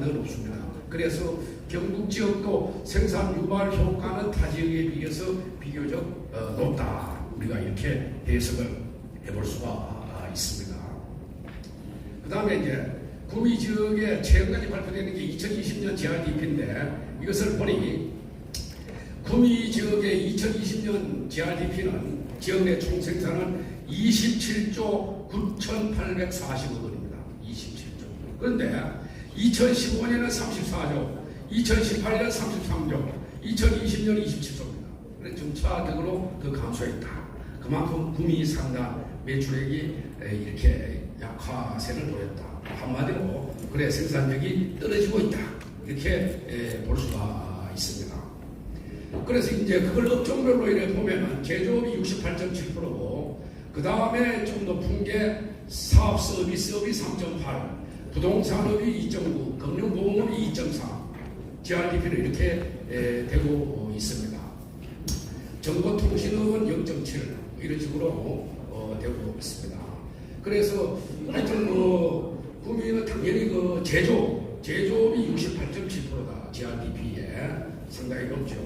늘 없습니다. 그래서 경북 지역도 생산 유발 효과는 타 지역에 비해서 비교적 어, 높다. 우리가 이렇게 해석을 해볼 수가 아, 있습니다. 그 다음에 이제 구미 지역에 최근까지 발표되는 게 2020년 GRDP인데 이것을 보니 구미 지역의 2020년 GRDP는 지역 내 총생산은 27조 9,840억 원입니다. 27조. 그런데 2015년은 34조, 2018년 33조, 2020년 27조입니다. 그래서 점차적으로 그 감소했다. 그만큼 구미 상당 매출액이 에, 이렇게 약화세를 보였다. 한마디로 그래 생산력이 떨어지고 있다. 이렇게 에, 볼 수가 있습니다. 그래서 이제 그걸 업종별로 이래 보면은 제조업이 68.7%고 그 다음에 좀 높은 게 사업 서비스업이 3.8, 부동산업이 2.9, 금융보험업이 2.3, GRDP는 이렇게 에, 되고 있습니다. 정보통신업은 0.7 이런 식으로 어, 되고 있습니다. 그래서 하여튼 뭐 구미는 당연히 그 제조 제조업이 68.7%다 GRDP에 상당히 높죠.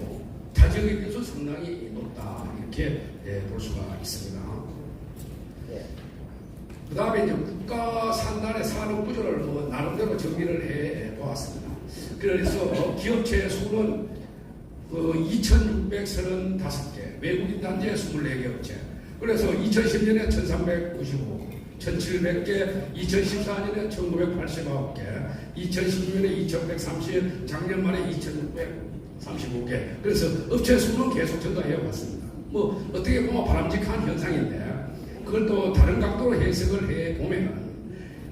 타지역에 비해서 상당히 높다 이렇게 예, 볼 수가 있습니다. 그 다음에 이제 국가 산단의 산업 구조를 뭐 나름대로 정리를 해 보았습니다. 그래서 기업체 수는 그 2,635개, 외국인 단체 24개 업체. 그래서 2010년에 1,395, 1,700개, 2014년에 1,989개, 2016년에 2,130, 작년 말에 2,635개. 그래서 업체 수는 계속 증가해 왔습니다. 뭐 어떻게 보면 바람직한 현상인데 그걸 또 다른 각도로 해석을 해 보면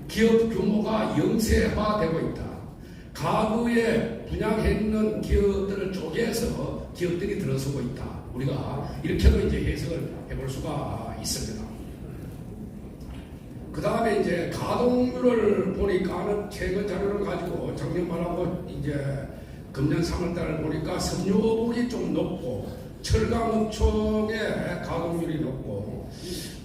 기업 규모가 영세화되고 있다. 과거에 분양했는 기업들을 쪼개서 기업들이 들어서고 있다. 우리가 이렇게도 이제 해석을 해볼 수가 있습니다. 그 다음에 이제 가동률을 보니까는 최근 자료를 가지고 작년 말하고 이제 금년 3월달을 보니까 섬유업이 좀 높고 철강업총의 가동률이 높고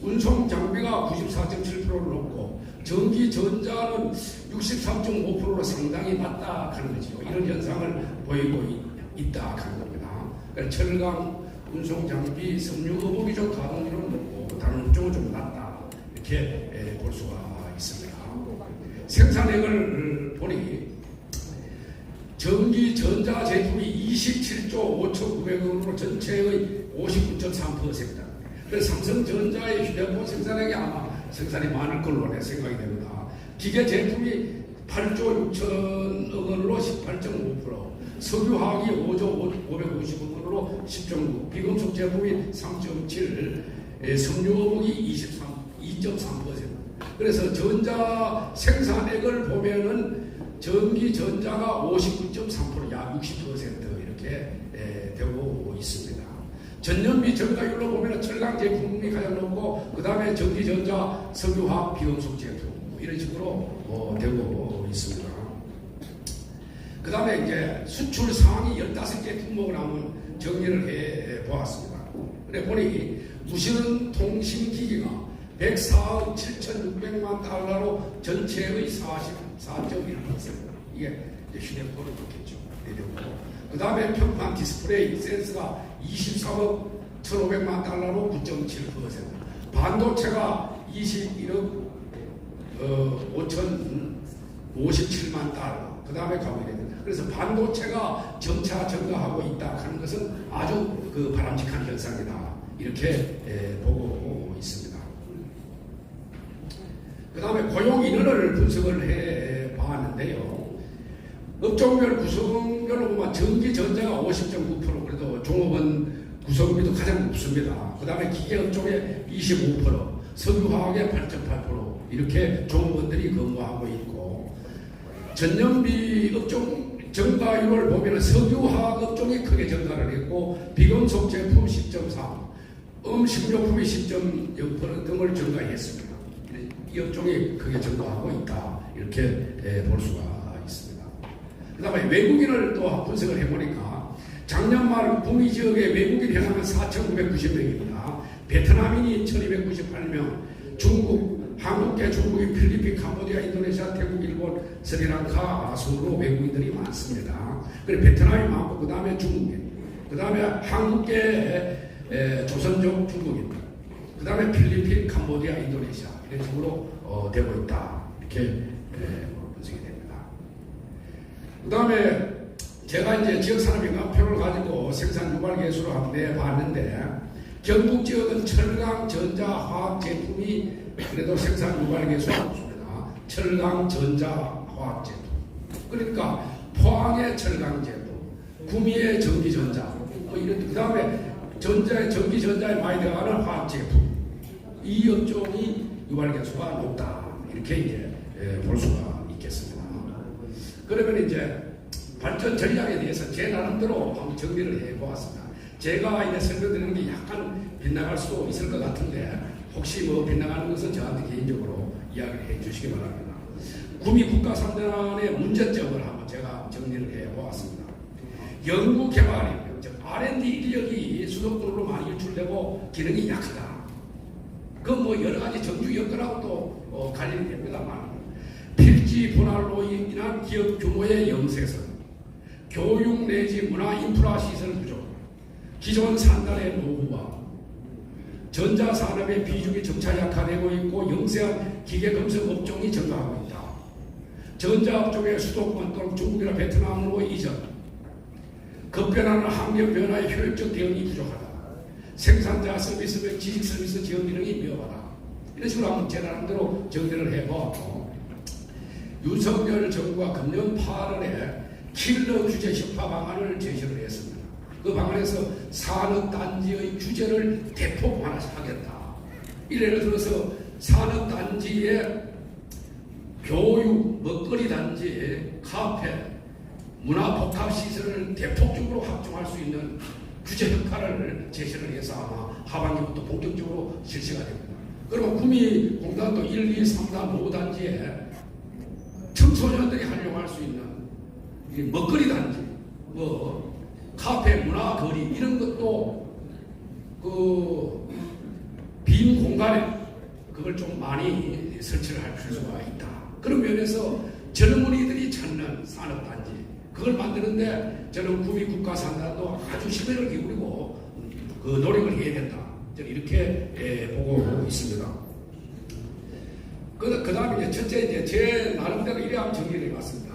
운송 장비가 94.7%를 높고 전기 전자는 63.5%로 상당히 낮다 하는 거죠. 이런 현상을 보이고 있, 다 하는 겁니다. 그러니까 철강 운송 장비 섬유업이 좀 가동률은 높고 다른 업종은 좀 낮다 이렇게 에, 볼 수가 있습니다. 생산액을 보니 전기 전자 제품이 27조 5,900원으로 전체의 59.3%입니다. 그래서 삼성전자의 휴대폰 생산액이 아마 생산이 많을 걸로 내 생각이 됩니다. 기계 제품이 8조 6천억 원으로 18.5%, 석유화학이 5조 550억 원으로 10.9%, 비금속 제품이 3.7%, 예, 섬유업이 23, 2.3%. 그래서 전자 생산액을 보면은 전기 전자가 59.3%, 약 60% 이렇게 있습니다. 전년비 증가율로 보면 철강 제품이 가장 높고 그 다음에 전기 전자, 석유화학, 비금속 제품 뭐 이런 식으로 어, 되고 있습니다. 그 다음에 이제 수출 상위 15개 품목을 한번 정리를 해 보았습니다. 그래 보니 무선 통신기기가 104억 7,600만 달러로 전체의 44.1% 이게 휴대폰을 그렇겠죠. 그 다음에 평판 디스플레이 센스가 23억 1,500만 달러로 9.7% 반도체가 21억 어, 5,057만 달러 그 다음에 가고 됩니다. 그래서 반도체가 점차 증가하고 있다 하는 것은 아주 그 바람직한 현상이다 이렇게 에, 보고 있습니다. 그 다음에 고용 인원을 분석을 해 봤는데요. 업종별 구성별로 보면 전기 전자가 50.9% 그래도 종업원 구성비도 가장 높습니다. 그 다음에 기계 업종에 25%, 석유화학에 8.8% 이렇게 종업원들이 근무하고 있고 전년비 업종 증가율을 보면 석유화학 업종이 크게 증가를 했고 비금속 제품 10.3, 음식료품이 10.0% 등을 증가했습니다. 이 업종이 크게 증가하고 있다 이렇게 볼 수가 있습니다. 그 다음에 외국인을 또 분석을 해보니까 작년 말 북미 지역의 외국인 회사는 4,990명입니다. 베트남인이 1,298명, 중국, 한국계, 중국인, 필리핀, 캄보디아, 인도네시아, 태국, 일본, 스리랑카 순으로 외국인들이 많습니다. 그리고 베트남이 많고 그 다음에 중국인, 그 다음에 한국계 에, 조선족 중국인, 그 다음에 필리핀, 캄보디아, 인도네시아 이런 식으로 어, 되고 있다 이렇게 에. 그 다음에 제가 이제 지역 산업인가표를 가지고 생산 유발 계수를 한번 내봤는데 경북 지역은 철강, 전자, 화학 제품이 그래도 생산 유발 계수가 높습니다. 철강, 전자, 화학 제품. 그러니까 포항의 철강 제품, 구미의 전기 전자, 뭐 이런 그 다음에 전자에 전기 전자에 많이 들어가는 화학 제품. 이 업종이 유발 계수가 높다 이렇게 이제 예, 볼 수가. 그러면 이제 발전 전략에 대해서 제 나름대로 한번 정리를 해보았습니다. 제가 이제 설명드리는 게 약간 빗나갈 수도 있을 것 같은데 혹시 뭐 빗나가는 것은 저한테 개인적으로 이야기를 해 주시기 바랍니다. 구미 국가산단의 문제점을 한번 제가 정리를 해보았습니다. 연구 개발이 즉 R&D 인력이 수도권으로 많이 유출되고 기능이 약하다. 그뭐 여러 가지 정주 여건하고도 어, 관련이 됩니다만 필지 분할로 인한 기업 규모의 영세선, 교육 내지 문화 인프라 시설 부족, 기존 산단의 노후화, 전자산업의 비중이 점차 약화되고 있고 영세한 기계금속 업종이 증가하고 있다. 전자업종의 수도권 또는 중국이나 베트남으로 이전, 급변하는 환경 변화의 효율적 대응이 부족하다. 생산자 서비스 및 지식 서비스 지원 기능이 미흡하다. 이런 식으로 한번 제 나름대로 정리를 해보았고 윤석열 정부가 금년 8월에 킬러 규제 협파 방안을 제시를 했습니다. 그 방안에서 산업 단지의 규제를 대폭 완화하겠다. 예를 들어서 산업 단지의 교육, 먹거리 단지, 카페, 문화 복합 시설을 대폭적으로 확충할 수 있는 규제 효과를 제시를 해서 아마 하반기부터 본격적으로 실시가 됩니다. 그리고 구미 공단도 1, 2, 3, 4, 5단지에 청소년들이 활용할 수 있는 이 먹거리 단지, 뭐 카페, 문화 거리 이런 것도 그 빈 공간에 그걸 좀 많이 설치를 할 필요가 있다. 그런 면에서 젊은이들이 찾는 산업 단지 그걸 만드는데 저는 구미 국가 산단도 아주 심혈을 기울이고 그 노력을 해야 된다. 저는 이렇게 예, 보고 있습니다. 그, 그 다음에 이제 첫째 이제 제 나름대로 이러한 정리를 해봤습니다.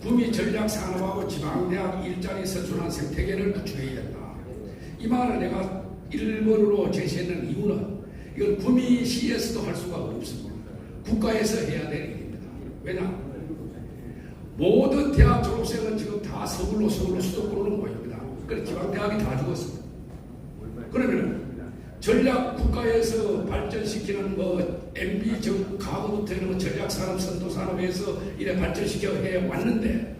구미 전략 산업하고 지방대학 일자리 선순환 생태계를 구축해야 된다. 이 말을 내가 1번으로 제시했는 이유는 이건 구미 시에서도 할 수가 없습니다. 국가에서 해야 될 일입니다. 왜냐? 모든 대학 졸업생은 지금 다 서울로 서울로 수도권으로 모입니다. 그래서 지방대학이 다 죽었습니다. 그러면 전략 국가에서 발전시키는 뭐 MB 정 가구부터 있는 전략 산업 선도 산업에서 이래 발전시켜 해 왔는데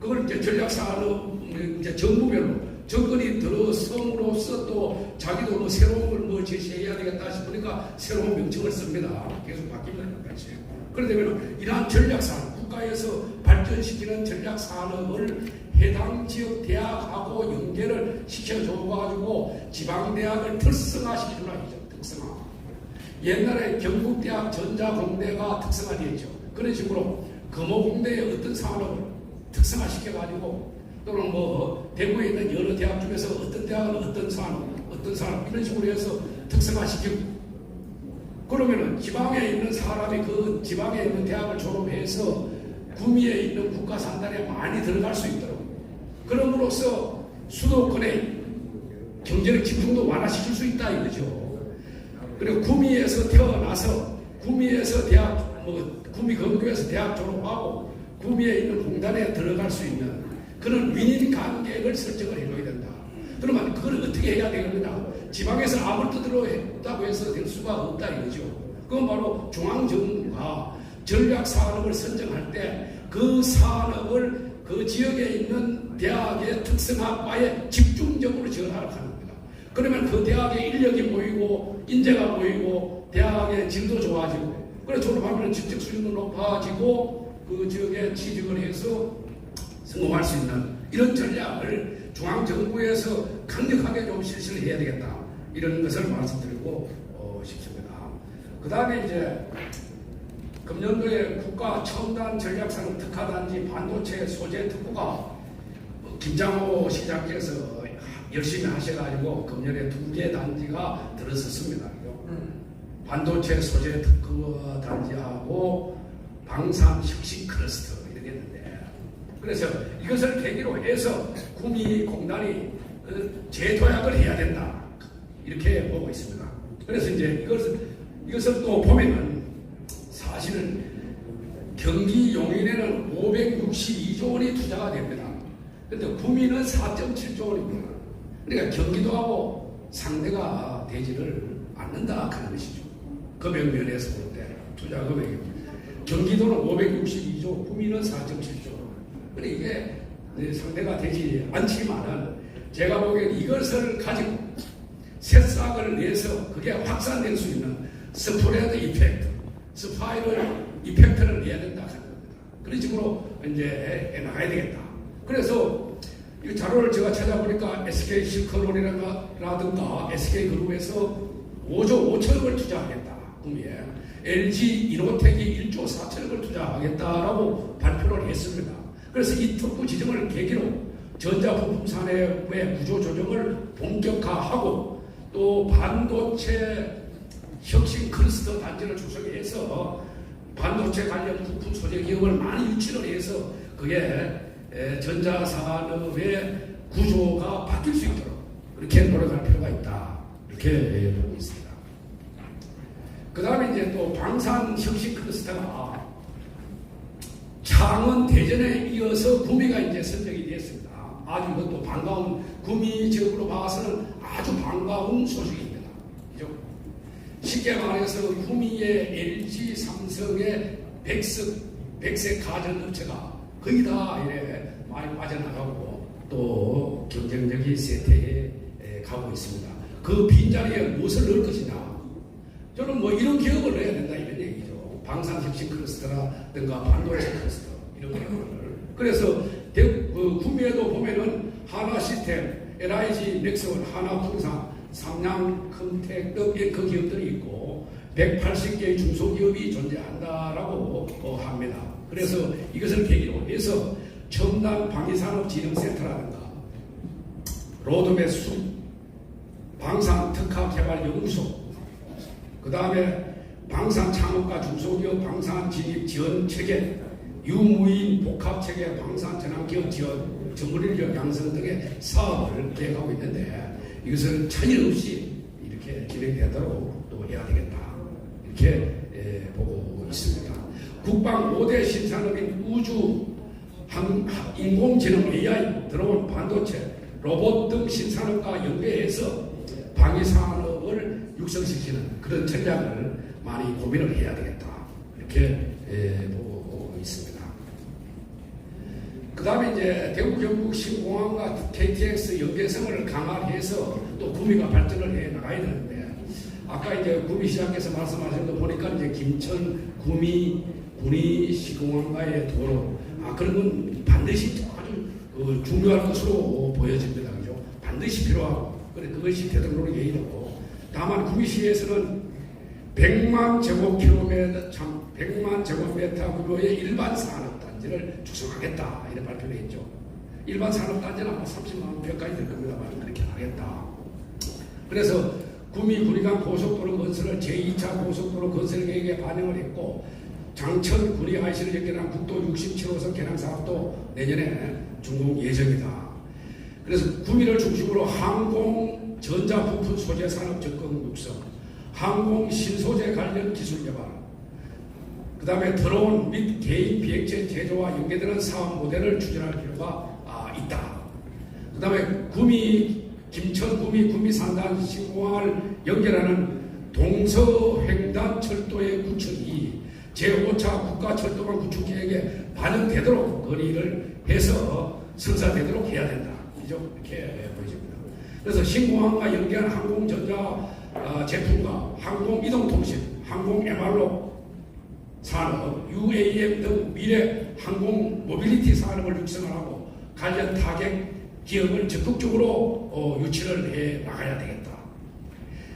그걸 이제 전략 산업 이제 정부별로 정권이 들어섬으로써 또 자기도 뭐 새로운 걸 뭐 제시해야 되겠다 싶으니까 새로운 명칭을 씁니다. 계속 바뀝니다. 같이. 그러면 이러한 전략 산업 국가에서 발전시키는 전략 산업을 해당 지역 대학하고 연계를 시켜줘가지고 지방대학을 특성화시키주라 이죠. 특성화. 옛날에 경북대학 전자공대가 특성화되었죠. 그런 식으로 금호공대의 어떤 산업을 특성화시켜가지고 또는 뭐 대구에 있는 여러 대학 중에서 어떤 대학은 어떤 산업, 어떤 산업 이런 식으로 해서 특성화시키고 그러면은 지방에 있는 사람이 그 지방에 있는 대학을 졸업해서 구미에 있는 국가 산단에 많이 들어갈 수 있도록 그럼으로써 수도권의 경제력 집중도 완화시킬 수 있다 이거죠. 그리고 구미에서 태어나서 구미에서 대학 뭐 구미 건교에서 대학 졸업하고 구미에 있는 공단에 들어갈 수 있는 그런 윈인 관계를 설정을 해줘야 된다. 그러면 그걸 어떻게 해야 되겠느냐? 지방에서 아무리 뜻대로 했다고 해서 될 수가 없다 이거죠. 그건 바로 중앙정부가 전략 산업을 선정할 때 그 산업을 그 지역에 있는 대학의 특성학과에 집중적으로 가는 겁니다. 그러면 그 대학의 인력이 모이고 인재가 모이고 대학의 질도 좋아지고 그래 졸업하면 직접 수준도 높아지고 그 지역에 취직을 해서 성공할 수 있는 이런 전략을 중앙정부에서 강력하게 좀 실시를 해야 되겠다. 이런 것을 말씀드리고 어, 싶습니다. 그 다음에 이제 금년도에 국가 첨단 전략상 특화단지 반도체 소재 특구가 뭐 김장호 시장께서 열심히 하셔가지고 금년에 두 개 단지가 들어섰습니다. 반도체 소재 특구 단지하고 방산 혁신 클러스터 이렇게 했는데 그래서 이것을 계기로 해서 구미 공단이 어, 재도약을 해야 된다 이렇게 보고 있습니다. 그래서 이제 이것을 이것을 또 보면은 사실은 경기 용인에는 562조 원이 투자가 됩니다. 근데 구미는 4.7조 원입니다. 그러니까 경기도하고 상대가 되지를 않는다 하는 것이죠. 금액 면에서 볼 때 투자 금액이 경기도는 562조, 구미는 4.7조. 근데 이게 네, 상대가 되지 않지만은 제가 보기엔 이것을 가지고 새싹을 내서 그게 확산될 수 있는 스프레드 이펙트, 스파이럴 이펙트를 내야 된다 하는 겁니다. 그런 식으로 이제 해 나가야 되겠다. 그래서 이 자료를 제가 찾아보니까 SK 시커론이라든가 SK 그룹에서 5조 5천억을 투자하겠다. 구미에 LG 이노텍이 1조 4천억을 투자하겠다라고 발표를 했습니다. 그래서 이 특구 지정을 계기로 전자부품 산업의 구조 조정을 본격화하고 또 반도체 혁신 클러스터 단지를 조성해서 반도체 관련 부품 소재 기업을 많이 유치를 해서 그게 에, 전자산업의 구조가 바뀔 수 있도록 그렇게 노력할 필요가 있다. 이렇게 보고 있습니다. 그 다음에 이제 또 방산 혁신 클러스터가 창원 대전에 이어서 구미가 이제 선정이 됐습니다. 아주 이것도 반가운 구미 지역으로 봐서는 아주 반가운 소식입니다. 그죠? 쉽게 말해서 구미의 LG 삼성의 백색, 백색 가전업체가 거의 다 이래 많이 빠져나가고 또 경쟁력이 세태에 에, 가고 있습니다. 그 빈자리에 무엇을 넣을 것이냐? 저는 뭐 이런 기업을 넣어야 된다 이런 얘기죠. 방산혁신 클러스터라든가 반도체 클러스터 이런 거를. 그래서 대, 그 구미에도 보면은 하나 시스템, LIG, 넥스원, 하나풍상, 삼양컴텍 그 기업들이 있고 180개의 중소기업이 존재한다라고 어, 합니다. 그래서 이것을 계기로 해서 첨단 방위산업진흥센터라든가 로드맵 수 방산 특화 개발 연구소 그 다음에 방산 창업과 중소기업 방산 진입 지원 체계 유무인 복합 체계 방산 전환 기업 지원 전문인력 양성 등의 사업을 계획하고 있는데 이것을 차질 없이 이렇게 진행되도록 또 해야 되겠다 이렇게. 국방 5대 신산업인 우주 항- 인공지능 AI 드론 반도체 로봇 등 신산업과 연계해서 방위산업을 육성시키는 그런 전략을 많이 고민을 해야 되겠다 이렇게 예, 보고 있습니다. 그 다음에 이제 대구 경북 신공항과 KTX 연계성을 강화해서 또 구미가 발전을 해 나가야 되는데 아까 이제 구미 시장께서 말씀하신 거 보니까 이제 김천 구미 군위 시공항과의 도로 아 그런 건 반드시 아주 그 중요한 것으로 보여집니다. 그죠? 반드시 필요하고 그래 그것이 대통령의 예의고 다만 구미시에서는 100만 제곱킬로미터 참 100만 제곱미터 규모의 일반 산업단지를 구성하겠다 이런 발표를 했죠. 일반 산업단지는 아마 30만 평까지 될 겁니다만 그렇게 하겠다. 그래서 구미 구리간 고속도로 건설을 제2차 고속도로 건설 계획에 반영을 했고 장천 구리 IC를 연결한 국도 67호선 개량 사업도 내년에 준공 예정이다. 그래서 구미를 중심으로 항공 전자 부품 소재 산업 접근 육성, 항공 신소재 관련 기술 개발, 그 다음에 드론 및 개인 비행체 제조와 연계되는 사업 모델을 추진할 필요가 아, 있다. 그 다음에 구미, 김천 구미 구미 산단 신공항을 연결하는 동서횡단 철도의 구축이 제5차 국가철도망 구축 계획에 반영되도록 건의를 해서 성사되도록 해야 된다. 이렇게 보여집니다. 그래서 신공항과 연계한 항공전자 아, 제품과 항공이동통신, 항공 MRO 산업, UAM 등 미래 항공 모빌리티 산업을 육성하고 관련 타격 기업을 적극적으로 어, 유치를 해 나가야 되겠다.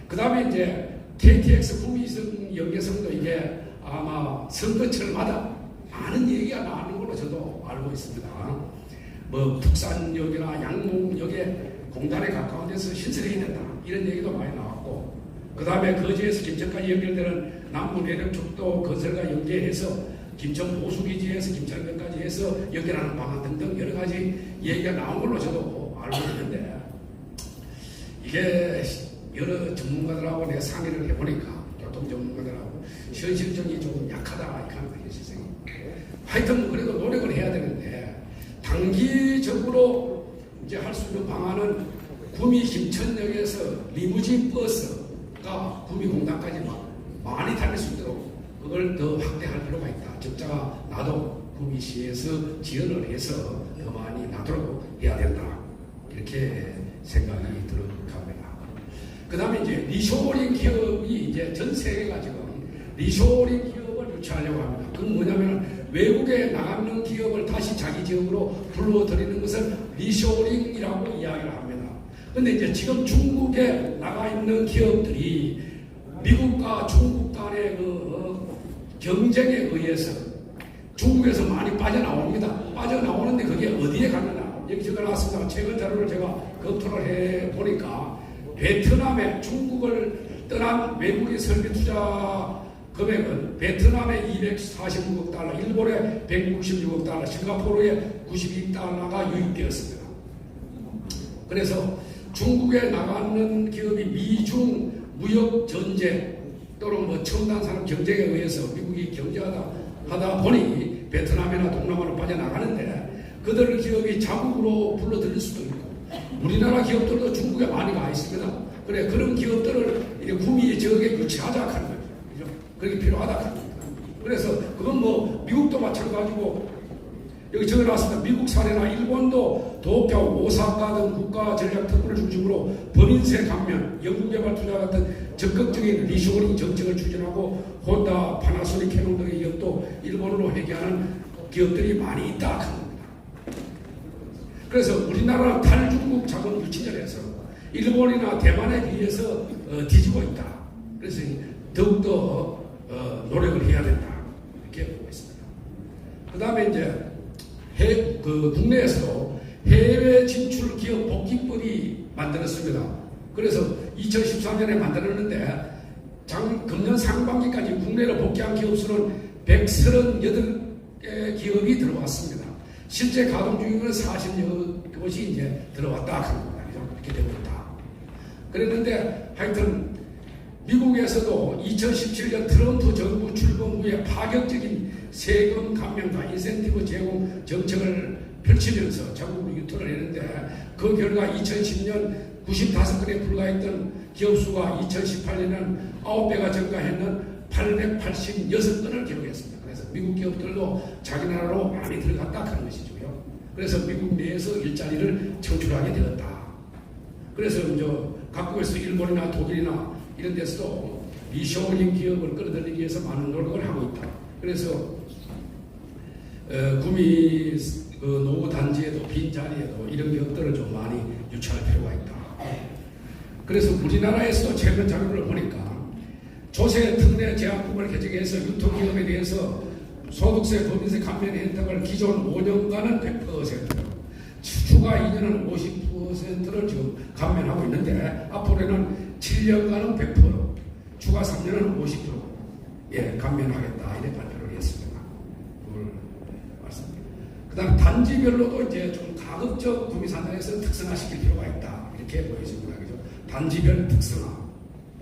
그 다음에 이제 KTX 구미성 연계성도 이제 아마 선거철마다 많은 얘기가 나오는 걸로 저도 알고 있습니다. 뭐 북산역이나 양목역에 공단에 가까운 데서 신설해야 된다 이런 얘기도 많이 나왔고 그 다음에 거제에서 김천까지 연결되는 남부 내륙축도 건설과 연계해서 김천 보수기지에서 김천역까지 해서 연결하는 방안 등등 여러 가지 얘기가 나온 걸로 저도 알고 있는데 이게 여러 전문가들하고 내가 상의를 해보니까 교통 전문가들하고 현실적이 조금 약하다 하는 거예요 세상이 하여튼 뭐 그래도 노력을 해야 되는데 단기적으로 이제 할 수 있는 방안은 구미 김천역에서 리무진 버스가 구미 공단까지 막 많이 다닐 수 있도록 그걸 더 확대할 필요가 있다. 적자가 나도 구미시에서 지원을 해서 더 많이 나도록 해야 된다. 이렇게 생각이 들어갑니다. 그 다음에 이제 리쇼링 기업이 이제 전 세계가 지금 리쇼링 기업을 유치하려고 합니다. 그건 뭐냐면 외국에 나가는 기업을 다시 자기 지역으로 불러들이는 것을 리쇼링이라고 이야기를 합니다. 근데 이제 지금 중국에 나가 있는 기업들이 미국과 중국 간의 그 어, 경쟁에 의해서 중국에서 많이 빠져나옵니다. 빠져나오는데 그게 어디에 가느냐. 여기 적어놨습니다. 최근 자료를 제가 검토를 해 보니까 베트남에 중국을 떠난 외국인 설비 투자 금액은 베트남에 246억 달러, 일본에 166억 달러, 싱가포르에 92달러가 유입되었습니다. 그래서 중국에 나가는 기업이 미중 무역 전쟁 또는 뭐 첨단 산업 경쟁에 의해서 미국이 경제하다 하다 보니 베트남이나 동남아로 빠져나가는데 그들 기업이 자국으로 불러들일 수도 있고 우리나라 기업들도 중국에 많이 가 있습니다. 그래 그런 기업들을 이제 구미 지역에 유치하자 하는 거죠. 그죠? 그게 필요하다. 그래서 그건 뭐 미국도 마찬가지고 여기 적어놨습니다. 미국 사례나 일본도 도쿄, 오사카 등 국가 전략 특구를 중심으로 범인세 감면, 연구개발 투자 같은 적극적인 리쇼링 정책을 추진하고 혼다, 파나소닉, 캐논 등의 기업도 일본으로 회귀하는 기업들이 많이 있다 겁니다. 그래서 우리나라는 탈중국 자본 유치전에서 일본이나 대만에 비해서 어, 뒤지고 있다. 그래서 더욱더 어, 노력을 해야 된다. 이렇게 보고 있습니다. 그 다음에 이제 해, 그 국내에서도 해외 진출 기업 복귀법이 만들었습니다. 그래서 2013년에 만들었는데 장, 금년 상반기까지 국내로 복귀한 기업 수는 138개 기업이 들어왔습니다. 실제 가동 중인 40여 곳이 이제 들어왔다. 이렇게 되고 있다. 그랬는데 하여튼 미국에서도 2017년 트럼프 정부 출범 후에 파격적인 세금 감면과 인센티브 제공 정책을 펼치면서 전국으로 유턴을 했는데 그 결과 2010년 95건에 불과했던 기업 수가 2018년은 9배가 증가했는 886건을 기록했습니다. 그래서 미국 기업들도 자기 나라로 많이 들어갔다 하는 것이죠. 그래서 미국 내에서 일자리를 창출하게 되었다. 그래서 이제 각국에서 일본이나 독일이나 이런 데서도 리쇼링 기업을 끌어들이기 위해서 많은 노력을 하고 있다. 그래서 어, 구미 그 노후 단지에도 빈 자리에도 이런 기업들을 좀 많이 유치할 필요가 있다. 그래서 우리나라에서도 최근 자료를 보니까 조세 특례 제한법을 개정해서 유통기업에 대해서 소득세, 법인세 감면 혜택을 기존 5년간은 100%, 추가 2년은 50%를 지금 감면하고 있는데 앞으로는 7년간은 100%, 추가 3년은 50% 예, 감면하겠다 이렇게 발표를 했습니다. 그걸 말씀드립니다. 그 다음 단지별로도 이제 좀 가급적 구미산단에서 특성화시킬 필요가 있다 이렇게 보여집니다. 그죠? 단지별 특성화,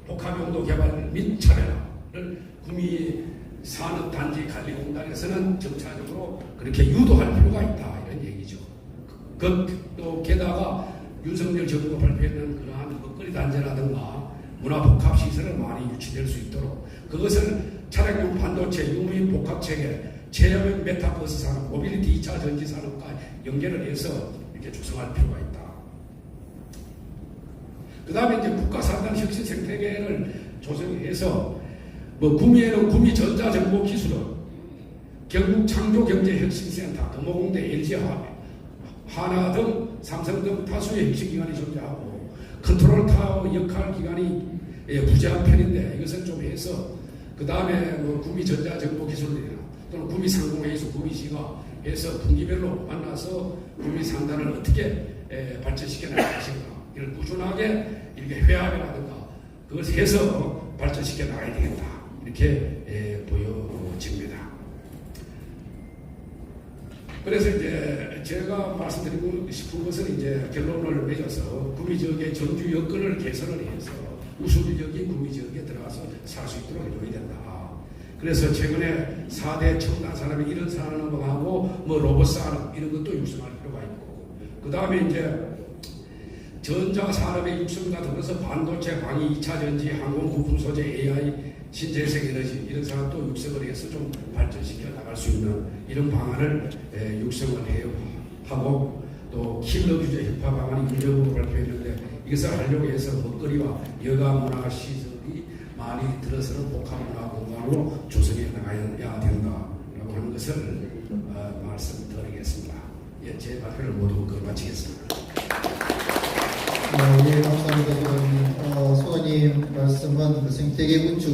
복합용도 개발 및 차별화를 구미 산업단지관리공단에서는 점차적으로 그렇게 유도할 필요가 있다 이런 얘기죠. 그 또 게다가 윤석열 정부가 발표했는 그러한 먹거리 단지라든가 문화 복합 시설을 많이 유치될 수 있도록 그것을 차량용 반도체, 유무인 복합 체계, 체험형 메타버스 산업, 모빌리티 2차 전지 산업과 연계를 해서 이렇게 조성할 필요가 있다. 그 다음에 이제 국가 산단 혁신 생태계를 조성해서 뭐 구미에는 구미 전자정보기술원, 경북 창조경제혁신센터, 금호공대, LG 하나 등 삼성 등 다수의 혁신기관이 존재하고 컨트롤 타워 역할 기관이 예, 부재한 편인데 이것을 좀 해서 그 다음에 뭐 구미전자 정보기술이나 또는 구미상공회의소 구미시가 해서 분기별로 만나서 구미 상단을 어떻게 에, 발전시켜 나갈 것인가 이를 꾸준하게 이렇게 회합이라든가 그것을 해서 발전시켜 나가야 되겠다 이렇게 에, 보여집니다. 그래서 이제 제가 말씀드리고 싶은 것은 이제 결론을 맺어서 구미 지역의 전주 여건을 개선을 해서 우수적인 구미 지역에 들어가서 살 수 있도록 해줘야 된다. 그래서 최근에 4대 첨단 산업이 이런 산업하고 뭐 로봇 산업 이런 것도 육성할 필요가 있고 그 다음에 이제 전자 산업의 육성과 더불어서 반도체, 광희, 2차 전지, 항공 부품 소재, AI, 신재생 에너지 이런 산업도 육성을 해서 좀 발전시켜 나갈 수 있는 이런 방안을 에, 육성을 해요 하고 또 킬러 규제 협화 방안이 인정으로 발표했는데 이것을 하려고 해서 먹거리와 여가 문화 시설이 많이 들어서는 복합 문화 공간으로 조성해 나가야 된다라고 하는 것을 어, 말씀드리겠습니다. 예, 제 발표를 모두 그 마치겠습니다. 네, 예, 감사합니다. 어, 소장님 말씀은 그 생태계 구축